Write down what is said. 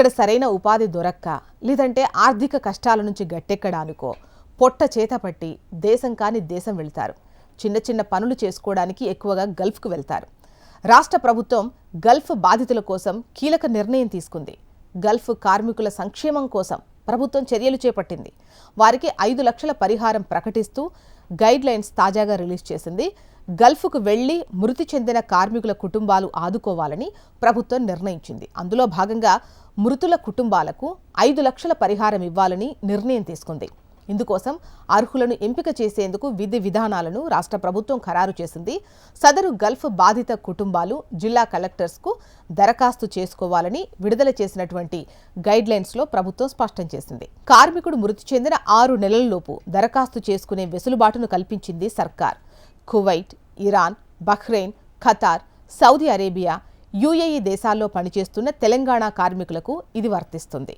ఇక్కడ సరైన ఉపాధి దొరక్క లేదంటే ఆర్థిక కష్టాల నుంచి గట్టెక్కడానికో పొట్ట చేతపట్టి దేశం కాని దేశం వెళ్తారు. చిన్న చిన్న పనులు చేసుకోవడానికి ఎక్కువగా గల్ఫ్కు వెళ్తారు. రాష్ట్ర ప్రభుత్వం గల్ఫ్ బాధితుల కోసం కీలక నిర్ణయం తీసుకుంది. గల్ఫ్ కార్మికుల సంక్షేమం కోసం ప్రభుత్వం చర్యలు చేపట్టింది. వారికి ఐదు లక్షల పరిహారం ప్రకటిస్తూ గైడ్ లైన్స్ తాజాగా రిలీజ్ చేసింది. గల్ఫ్కు వెళ్ళి మృతి చెందిన కార్మికుల కుటుంబాలు ఆదుకోవాలని ప్రభుత్వం నిర్ణయించింది. అందులో భాగంగా మృతుల కుటుంబాలకు ఐదు లక్షల పరిహారం ఇవ్వాలని నిర్ణయం తీసుకుంది. ఇందుకోసం అర్హులను ఎంపిక చేసేందుకు విధి విధానాలను రాష్ట్ర ప్రభుత్వం ఖరారు చేసింది. సదరు గల్ఫ్ బాధిత కుటుంబాలు జిల్లా కలెక్టర్స్కు దరఖాస్తు చేసుకోవాలని విడుదల చేసినటువంటి గైడ్లైన్స్లో ప్రభుత్వం స్పష్టం చేసింది. కార్మికుడు మృతి చెందిన ఆరు నెలలలోపు దరఖాస్తు చేసుకునే వెసులుబాటును కల్పించింది సర్కార్. Kuwait Iran Bahrain Qatar Saudi Arabia UAE దేశాల్లో పనిచేస్తున్న తెలంగాణ కార్మికులకు ఇది వర్తిస్తుంది.